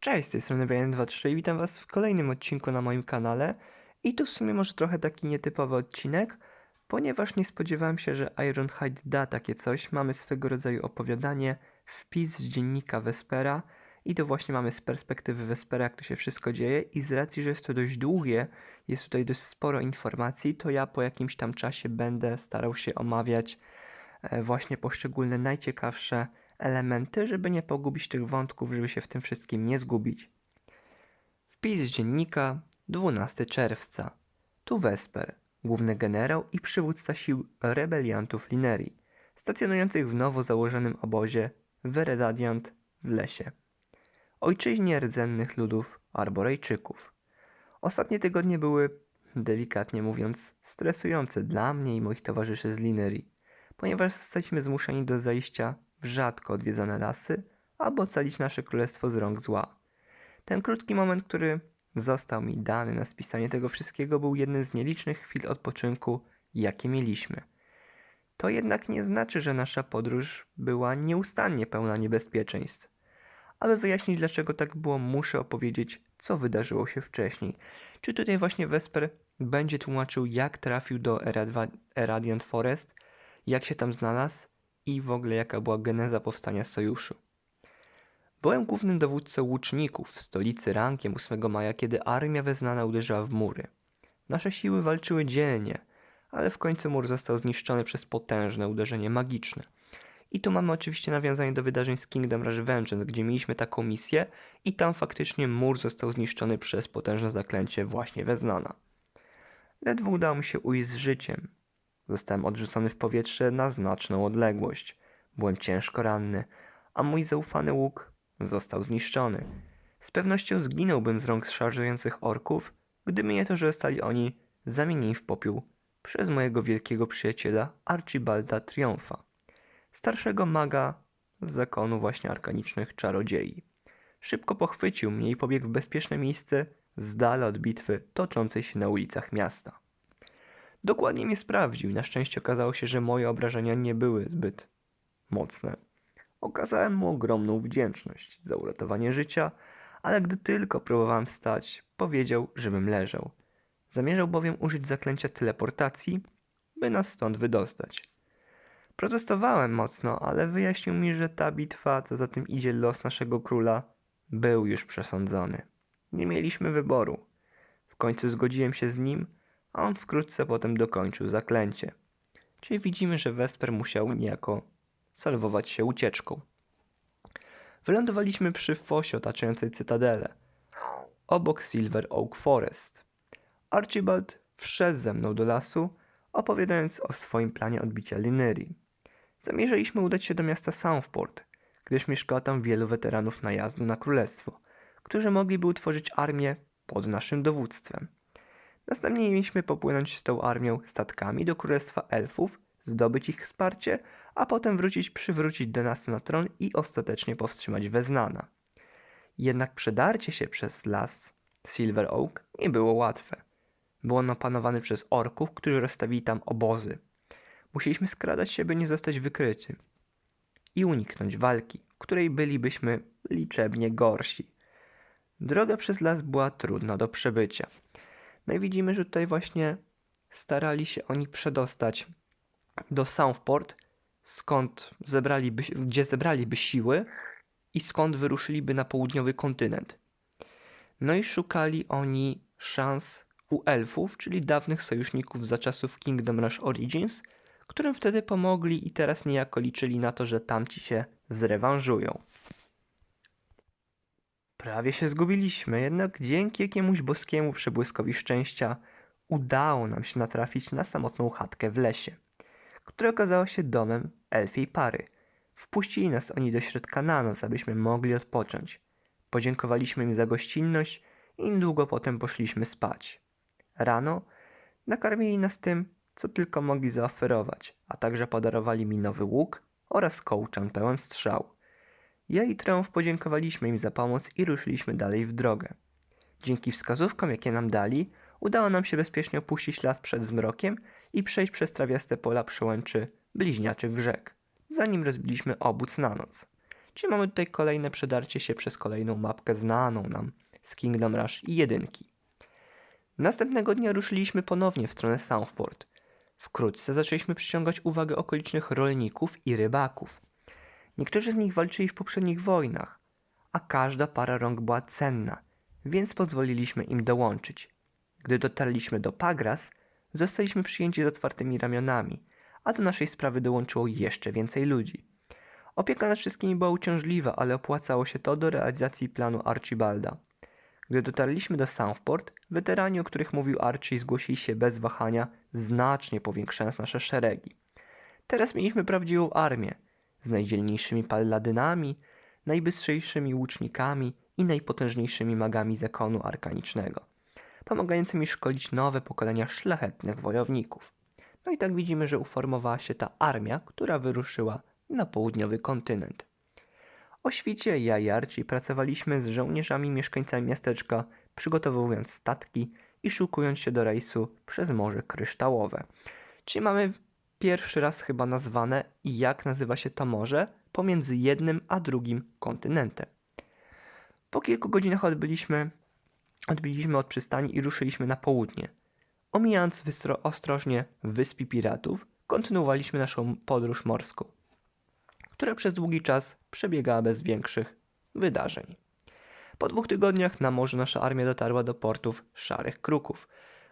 Cześć, z tej strony Brian23 i witam Was w kolejnym odcinku na moim kanale. I tu w sumie może trochę taki nietypowy odcinek, ponieważ nie spodziewałem się, że Ironhide da takie coś. Mamy swego rodzaju opowiadanie, wpis z dziennika Vespera i to właśnie mamy z perspektywy Vespera, jak to się wszystko dzieje i z racji, że jest to dość długie, jest tutaj dość sporo informacji, to ja po jakimś tam czasie będę starał się omawiać e, właśnie poszczególne najciekawsze elementy, żeby nie pogubić tych wątków, żeby się w tym wszystkim nie zgubić. Wpis z dziennika 12 czerwca. Tu Vesper, główny generał i przywódca sił rebeliantów Linerii, stacjonujących w nowo założonym obozie Veredadiant w lesie. Ojczyźnie rdzennych ludów Arborejczyków. Ostatnie tygodnie były, delikatnie mówiąc, stresujące dla mnie i moich towarzyszy z Linerii, ponieważ zostaliśmy zmuszeni do zajścia w rzadko odwiedzane lasy, aby ocalić nasze królestwo z rąk zła. Ten krótki moment, który został mi dany na spisanie tego wszystkiego, był jednym z nielicznych chwil odpoczynku, jakie mieliśmy. To jednak nie znaczy, że nasza podróż była nieustannie pełna niebezpieczeństw. Aby wyjaśnić, dlaczego tak było, muszę opowiedzieć, co wydarzyło się wcześniej. Czy tutaj właśnie Vesper będzie tłumaczył, jak trafił do Eradiant Forest, jak się tam znalazł i w ogóle jaka była geneza powstania sojuszu. Byłem głównym dowódcą łuczników w stolicy rankiem 8 maja, kiedy armia weznana uderzyła w mury. Nasze siły walczyły dzielnie, ale w końcu mur został zniszczony przez potężne uderzenie magiczne. I tu mamy oczywiście nawiązanie do wydarzeń z Kingdom Rush Vengeance, gdzie mieliśmy taką misję i tam faktycznie mur został zniszczony przez potężne zaklęcie właśnie weznana. Ledwo udało mi się ujść z życiem, Zostałem odrzucony w powietrze na znaczną odległość. Byłem ciężko ranny, a mój zaufany łuk został zniszczony. Z pewnością zginąłbym z rąk szarżujących orków, gdyby nie to, że zostali oni zamienieni w popiół przez mojego wielkiego przyjaciela Archibalda Triumfa, starszego maga z zakonu właśnie arkanicznych czarodziei. Szybko pochwycił mnie i pobiegł w bezpieczne miejsce z dala od bitwy toczącej się na ulicach miasta. Dokładnie mnie sprawdził i na szczęście okazało się, że moje obrażenia nie były zbyt mocne. Okazałem mu ogromną wdzięczność za uratowanie życia, ale gdy tylko próbowałem wstać, powiedział, żebym leżał. Zamierzał bowiem użyć zaklęcia teleportacji, by nas stąd wydostać. Protestowałem mocno, ale wyjaśnił mi, że ta bitwa, co za tym idzie los naszego króla, był już przesądzony. Nie mieliśmy wyboru. W końcu zgodziłem się z nim, a on wkrótce potem dokończył zaklęcie. Czyli widzimy, że Wesper musiał niejako salwować się ucieczką. Wylądowaliśmy przy fosie otaczającej cytadelę, obok Silver Oak Forest. Archibald wszedł ze mną do lasu, opowiadając o swoim planie odbicia Linerii. Zamierzyliśmy udać się do miasta Southport, gdyż mieszkało tam wielu weteranów najazdu na królestwo, którzy mogliby utworzyć armię pod naszym dowództwem. Następnie mieliśmy popłynąć z tą armią statkami do Królestwa Elfów, zdobyć ich wsparcie, a potem wrócić, przywrócić dynastię na tron i ostatecznie powstrzymać Weznana. Jednak przedarcie się przez las Silver Oak nie było łatwe. Był on opanowany przez orków, którzy rozstawili tam obozy. Musieliśmy skradać się, by nie zostać wykryty i uniknąć walki, w której bylibyśmy liczebnie gorsi. Droga przez las była trudna do przebycia. No i widzimy, że tutaj właśnie starali się oni przedostać do Southport, skąd zebraliby, gdzie zebraliby siły i skąd wyruszyliby na południowy kontynent. No i szukali oni szans u elfów, czyli dawnych sojuszników za czasów Kingdom Rush Origins, którym wtedy pomogli i teraz niejako liczyli na to, że tamci się zrewanżują. Prawie się zgubiliśmy, jednak dzięki jakiemuś boskiemu przebłyskowi szczęścia udało nam się natrafić na samotną chatkę w lesie, która okazała się domem elfiej pary. Wpuścili nas oni do środka na noc, abyśmy mogli odpocząć. Podziękowaliśmy im za gościnność i niedługo potem poszliśmy spać. Rano nakarmili nas tym, co tylko mogli zaoferować, a także podarowali mi nowy łuk oraz kołczan pełen strzał. Ja i Triumf podziękowaliśmy im za pomoc i ruszyliśmy dalej w drogę. Dzięki wskazówkom, jakie nam dali, udało nam się bezpiecznie opuścić las przed zmrokiem i przejść przez trawiaste pola przełęczy bliźniaczych rzek, zanim rozbiliśmy obóz na noc. Czyli mamy tutaj kolejne przedarcie się przez kolejną mapkę znaną nam z Kingdom Rush i jedynki. Następnego dnia ruszyliśmy ponownie w stronę Southport. Wkrótce zaczęliśmy przyciągać uwagę okolicznych rolników i rybaków. Niektórzy z nich walczyli w poprzednich wojnach, a każda para rąk była cenna, więc pozwoliliśmy im dołączyć. Gdy dotarliśmy do Pagras, zostaliśmy przyjęci z otwartymi ramionami, a do naszej sprawy dołączyło jeszcze więcej ludzi. Opieka nad wszystkimi była uciążliwa, ale opłacało się to do realizacji planu Archibalda. Gdy dotarliśmy do Southport, weterani, o których mówił Archie, zgłosili się bez wahania, znacznie powiększając nasze szeregi. Teraz mieliśmy prawdziwą armię, z najdzielniejszymi paladynami, najbystrzejszymi łucznikami i najpotężniejszymi magami zakonu arkanicznego, pomagającymi szkolić nowe pokolenia szlachetnych wojowników. No i tak widzimy, że uformowała się ta armia, która wyruszyła na południowy kontynent. O świcie ja i Archie pracowaliśmy z żołnierzami mieszkańcami miasteczka, przygotowując statki i szukując się do rejsu przez Morze Kryształowe. Czyli mamy pierwszy raz chyba nazwane i jak nazywa się to morze pomiędzy jednym a drugim kontynentem. Po kilku godzinach odbyliśmy, odbiliśmy od przystani i ruszyliśmy na południe. Omijając wystro- ostrożnie wyspy piratów, kontynuowaliśmy naszą podróż morską, która przez długi czas przebiegała bez większych wydarzeń. Po dwóch tygodniach na morzu nasza armia dotarła do portów Szarych Kruków,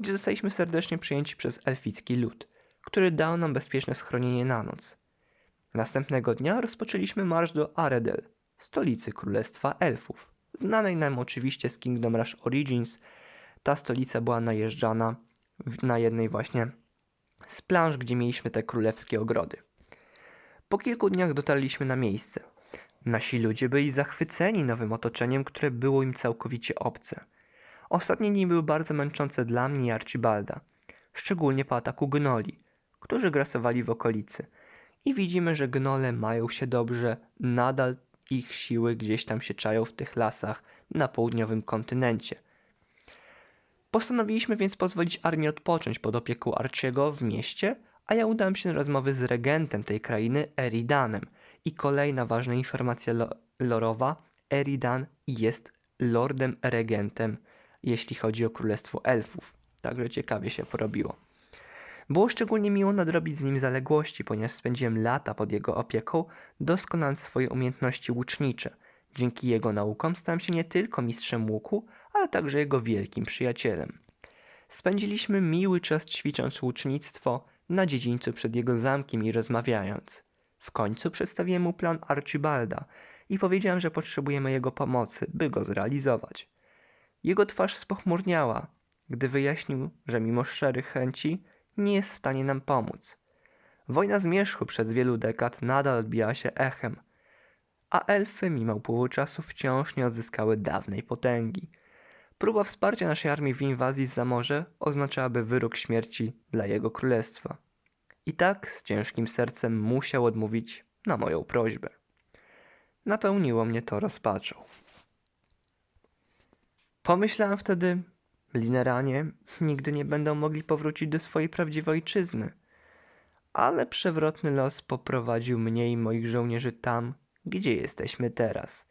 gdzie zostaliśmy serdecznie przyjęci przez elficki lud, który dał nam bezpieczne schronienie na noc. Następnego dnia rozpoczęliśmy marsz do Aredel, stolicy Królestwa Elfów, znanej nam oczywiście z Kingdom Rush Origins. Ta stolica była najeżdżana na jednej właśnie z planż, gdzie mieliśmy te królewskie ogrody. Po kilku dniach dotarliśmy na miejsce. Nasi ludzie byli zachwyceni nowym otoczeniem, które było im całkowicie obce. Ostatnie dni były bardzo męczące dla mnie i Archibalda, szczególnie po ataku gnoli, którzy grasowali w okolicy. I widzimy, że gnole mają się dobrze, nadal ich siły gdzieś tam się czają w tych lasach na południowym kontynencie. Postanowiliśmy więc pozwolić armii odpocząć pod opieką Archiego w mieście, a ja udałem się na rozmowy z regentem tej krainy, Eridanem. I kolejna ważna informacja lo- lorowa, Eridan jest lordem regentem, jeśli chodzi o Królestwo Elfów. Także ciekawie się porobiło. Było szczególnie miło nadrobić z nim zaległości, ponieważ spędziłem lata pod jego opieką, doskonaląc swoje umiejętności łucznicze. Dzięki jego naukom stałem się nie tylko mistrzem łuku, ale także jego wielkim przyjacielem. Spędziliśmy miły czas ćwicząc łucznictwo na dziedzińcu przed jego zamkiem i rozmawiając. W końcu przedstawiłem mu plan Archibalda i powiedziałem, że potrzebujemy jego pomocy, by go zrealizować. Jego twarz spochmurniała, gdy wyjaśnił, że mimo szczerych chęci nie jest w stanie nam pomóc. Wojna zmierzchu przez wielu dekad nadal odbijała się echem, a elfy mimo upływu czasu wciąż nie odzyskały dawnej potęgi. Próba wsparcia naszej armii w inwazji z morze oznaczałaby wyrok śmierci dla jego królestwa. I tak z ciężkim sercem musiał odmówić na moją prośbę. Napełniło mnie to rozpaczą. Pomyślałem wtedy, Lineranie nigdy nie będą mogli powrócić do swojej prawdziwej ojczyzny. Ale przewrotny los poprowadził mnie i moich żołnierzy tam, gdzie jesteśmy teraz.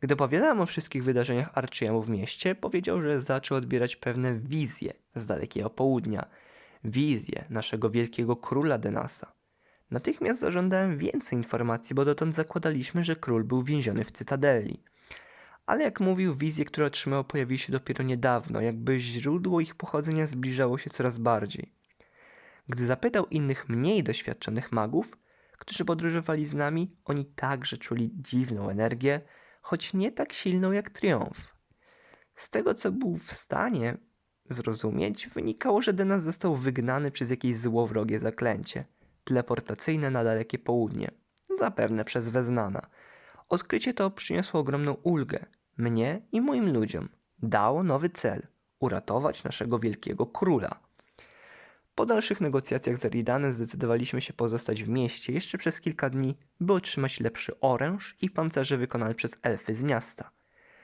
Gdy opowiadałem o wszystkich wydarzeniach Archiemu w mieście, powiedział, że zaczął odbierać pewne wizje z dalekiego południa. Wizje naszego wielkiego króla Denasa. Natychmiast zażądałem więcej informacji, bo dotąd zakładaliśmy, że król był więziony w cytadeli. Ale jak mówił, wizje, które otrzymał, pojawiły się dopiero niedawno, jakby źródło ich pochodzenia zbliżało się coraz bardziej. Gdy zapytał innych mniej doświadczonych magów, którzy podróżowali z nami, oni także czuli dziwną energię, choć nie tak silną jak triumf. Z tego, co był w stanie zrozumieć, wynikało, że Denas został wygnany przez jakieś złowrogie zaklęcie, teleportacyjne na dalekie południe, zapewne przez Weznana. Odkrycie to przyniosło ogromną ulgę mnie i moim ludziom. Dało nowy cel uratować naszego wielkiego króla. Po dalszych negocjacjach z Eridanem zdecydowaliśmy się pozostać w mieście jeszcze przez kilka dni, by otrzymać lepszy oręż i pancerze wykonane przez elfy z miasta.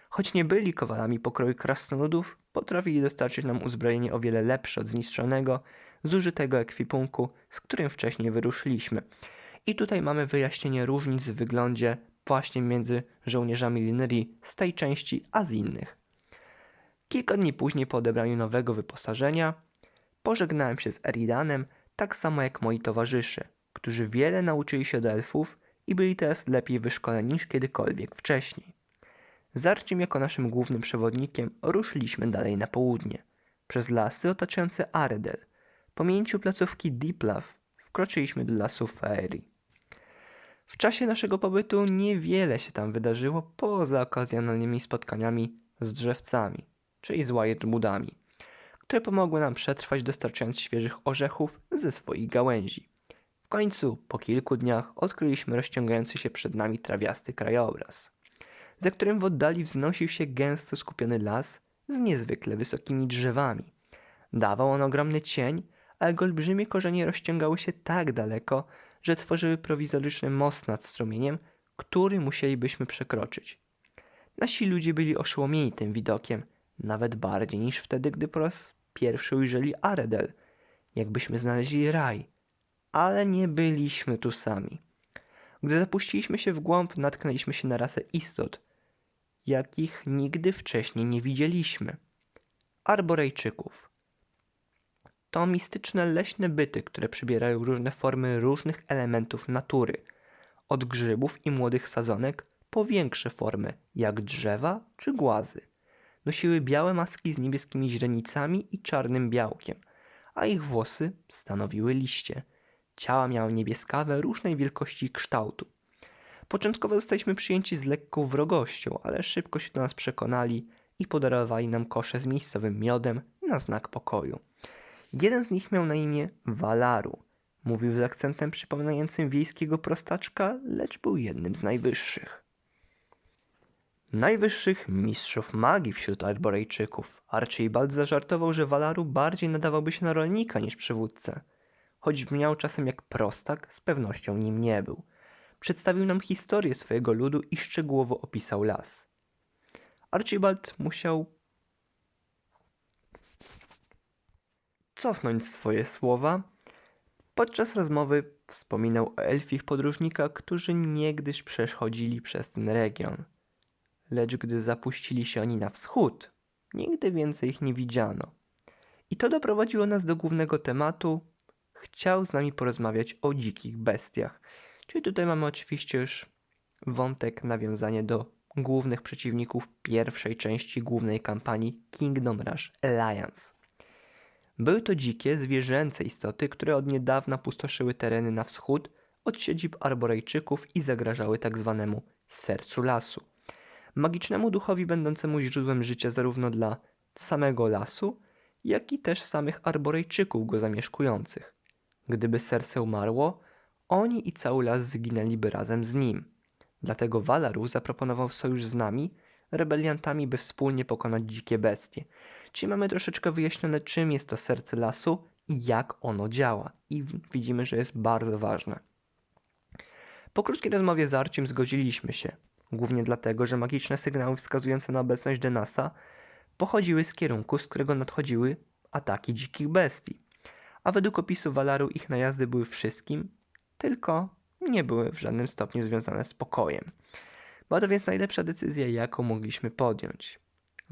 Choć nie byli kowalami pokroju krasnoludów, potrafili dostarczyć nam uzbrojenie o wiele lepsze od zniszczonego, zużytego ekwipunku, z którym wcześniej wyruszyliśmy. I tutaj mamy wyjaśnienie różnic w wyglądzie właśnie między żołnierzami Linerii z tej części, a z innych. Kilka dni później po odebraniu nowego wyposażenia pożegnałem się z Eridanem, tak samo jak moi towarzysze, którzy wiele nauczyli się od elfów i byli teraz lepiej wyszkoleni niż kiedykolwiek wcześniej. Z jako naszym głównym przewodnikiem ruszyliśmy dalej na południe, przez lasy otaczające Aredel. Po minięciu placówki Diplav wkroczyliśmy do lasu Faerii. W czasie naszego pobytu niewiele się tam wydarzyło poza okazjonalnymi spotkaniami z drzewcami, czyli z Wiredwoodami, które pomogły nam przetrwać dostarczając świeżych orzechów ze swoich gałęzi. W końcu, po kilku dniach, odkryliśmy rozciągający się przed nami trawiasty krajobraz, za którym w oddali wznosił się gęsto skupiony las z niezwykle wysokimi drzewami. Dawał on ogromny cień, a jego olbrzymie korzenie rozciągały się tak daleko, że tworzyły prowizoryczny most nad strumieniem, który musielibyśmy przekroczyć. Nasi ludzie byli oszołomieni tym widokiem, nawet bardziej niż wtedy, gdy po raz pierwszy ujrzeli Aredel, jakbyśmy znaleźli raj. Ale nie byliśmy tu sami. Gdy zapuściliśmy się w głąb, natknęliśmy się na rasę istot, jakich nigdy wcześniej nie widzieliśmy. Arborejczyków. To mistyczne leśne byty, które przybierają różne formy różnych elementów natury, od grzybów i młodych sadzonek po większe formy, jak drzewa czy głazy. Nosiły białe maski z niebieskimi źrenicami i czarnym białkiem, a ich włosy stanowiły liście. Ciała miały niebieskawe, różnej wielkości kształtu. Początkowo zostaliśmy przyjęci z lekką wrogością, ale szybko się do nas przekonali i podarowali nam kosze z miejscowym miodem na znak pokoju. Jeden z nich miał na imię Valaru. Mówił z akcentem przypominającym wiejskiego prostaczka, lecz był jednym z najwyższych. Najwyższych mistrzów magii wśród Arborejczyków. Archibald zażartował, że Valaru bardziej nadawałby się na rolnika niż przywódcę. Choć brzmiał czasem jak prostak, z pewnością nim nie był. Przedstawił nam historię swojego ludu i szczegółowo opisał las. Archibald musiał cofnąć swoje słowa. Podczas rozmowy wspominał o elfich podróżnikach, którzy niegdyś przechodzili przez ten region. Lecz gdy zapuścili się oni na wschód, nigdy więcej ich nie widziano. I to doprowadziło nas do głównego tematu. Chciał z nami porozmawiać o dzikich bestiach. Czyli tutaj mamy oczywiście już wątek, nawiązanie do głównych przeciwników pierwszej części głównej kampanii Kingdom Rush Alliance. Były to dzikie, zwierzęce istoty, które od niedawna pustoszyły tereny na wschód od siedzib arborejczyków i zagrażały tak zwanemu sercu lasu. Magicznemu duchowi będącemu źródłem życia zarówno dla samego lasu, jak i też samych arborejczyków go zamieszkujących. Gdyby serce umarło, oni i cały las zginęliby razem z nim. Dlatego Valaru zaproponował sojusz z nami, rebeliantami, by wspólnie pokonać dzikie bestie. Czyli mamy troszeczkę wyjaśnione, czym jest to serce lasu i jak ono działa. I widzimy, że jest bardzo ważne. Po krótkiej rozmowie z Arciem zgodziliśmy się. Głównie dlatego, że magiczne sygnały wskazujące na obecność Denasa pochodziły z kierunku, z którego nadchodziły ataki dzikich bestii. A według opisu Valaru ich najazdy były wszystkim, tylko nie były w żadnym stopniu związane z pokojem. Była to więc najlepsza decyzja, jaką mogliśmy podjąć.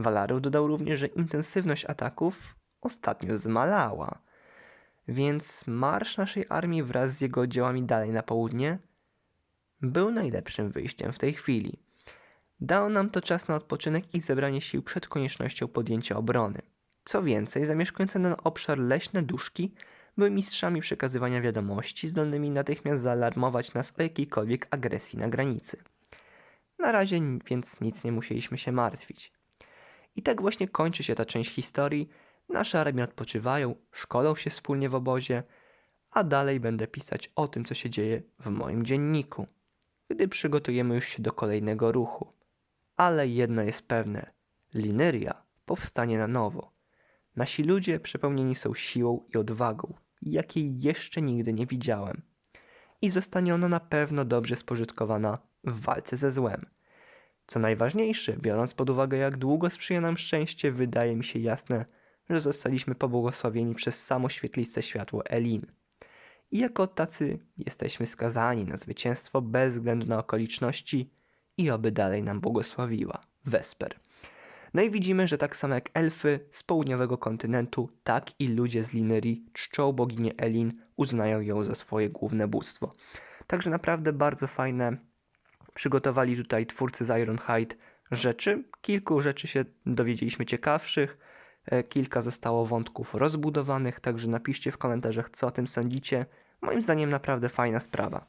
Valaru dodał również, że intensywność ataków ostatnio zmalała, więc marsz naszej armii wraz z jego oddziałami dalej na południe był najlepszym wyjściem w tej chwili. Dało nam to czas na odpoczynek i zebranie sił przed koniecznością podjęcia obrony. Co więcej, zamieszkujące ten obszar leśne duszki były mistrzami przekazywania wiadomości, zdolnymi natychmiast zaalarmować nas o jakiejkolwiek agresji na granicy. Na razie więc nic nie musieliśmy się martwić. I tak właśnie kończy się ta część historii. Nasze armie odpoczywają, szkolą się wspólnie w obozie, a dalej będę pisać o tym, co się dzieje w moim dzienniku, gdy przygotujemy już się do kolejnego ruchu. Ale jedno jest pewne: Lineria powstanie na nowo. Nasi ludzie przepełnieni są siłą i odwagą, jakiej jeszcze nigdy nie widziałem. I zostanie ona na pewno dobrze spożytkowana w walce ze złem. Co najważniejsze, biorąc pod uwagę, jak długo sprzyja nam szczęście, wydaje mi się jasne, że zostaliśmy pobłogosławieni przez samo świetliste światło Elin. I jako tacy jesteśmy skazani na zwycięstwo bez względu na okoliczności i oby dalej nam błogosławiła. Vesper. No i widzimy, że tak samo jak elfy z południowego kontynentu, tak i ludzie z Linerii czczą boginię Elin, uznają ją za swoje główne bóstwo. Także naprawdę bardzo fajne przygotowali tutaj twórcy z Ironhide rzeczy. Kilku rzeczy się dowiedzieliśmy ciekawszych, e, kilka zostało wątków rozbudowanych, także napiszcie w komentarzach, co o tym sądzicie. Moim zdaniem naprawdę fajna sprawa.